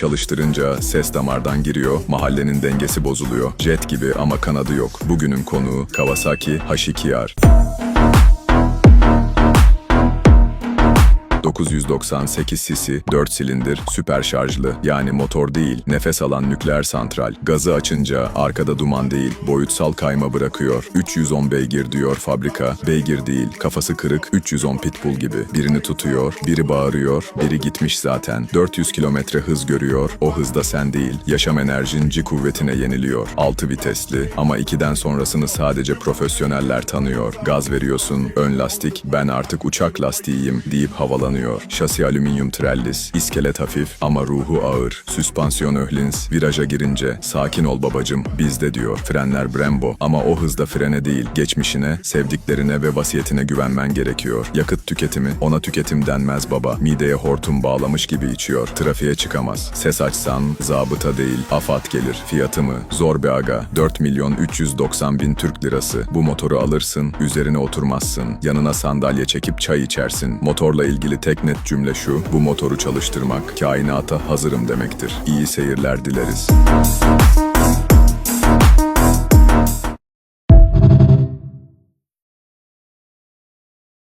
Çalıştırınca ses damardan giriyor, mahallenin dengesi bozuluyor. Jet gibi ama kanadı yok. Bugünün konuğu Kawasaki H2R. 998 cc, 4 silindir, süper şarjlı yani motor değil, nefes alan nükleer santral. Gazı açınca arkada duman değil, boyutsal kayma bırakıyor. 310 beygir diyor fabrika, beygir değil, kafası kırık 310 pitbull gibi. Birini tutuyor, biri bağırıyor, biri gitmiş zaten. 400 kilometre hız görüyor, o hızda sen değil. Yaşam enerjin G kuvvetine yeniliyor. 6 vitesli ama 2'den sonrasını sadece profesyoneller tanıyor. Gaz veriyorsun, ön lastik, ben artık uçak lastiğiyim deyip havalanıyor. Şasi alüminyum trellis, iskelet hafif ama ruhu ağır. Süspansiyon öhlins, viraja girince sakin ol babacım bizde diyor. Frenler Brembo ama o hızda frene değil, geçmişine, sevdiklerine ve vasiyetine güvenmen gerekiyor. Yakıt tüketimi, ona tüketim denmez baba. Mideye hortum bağlamış gibi içiyor. Trafiğe çıkamaz. Ses açsan, zabıta değil, afat gelir. Fiyatı mı? Zor bir aga. 4 milyon 390 bin Türk lirası. Bu motoru alırsın, üzerine oturmazsın. Yanına sandalye çekip çay içersin. Motorla ilgili tek net cümle şu, bu motoru çalıştırmak, kainata hazırım demektir. İyi seyirler dileriz.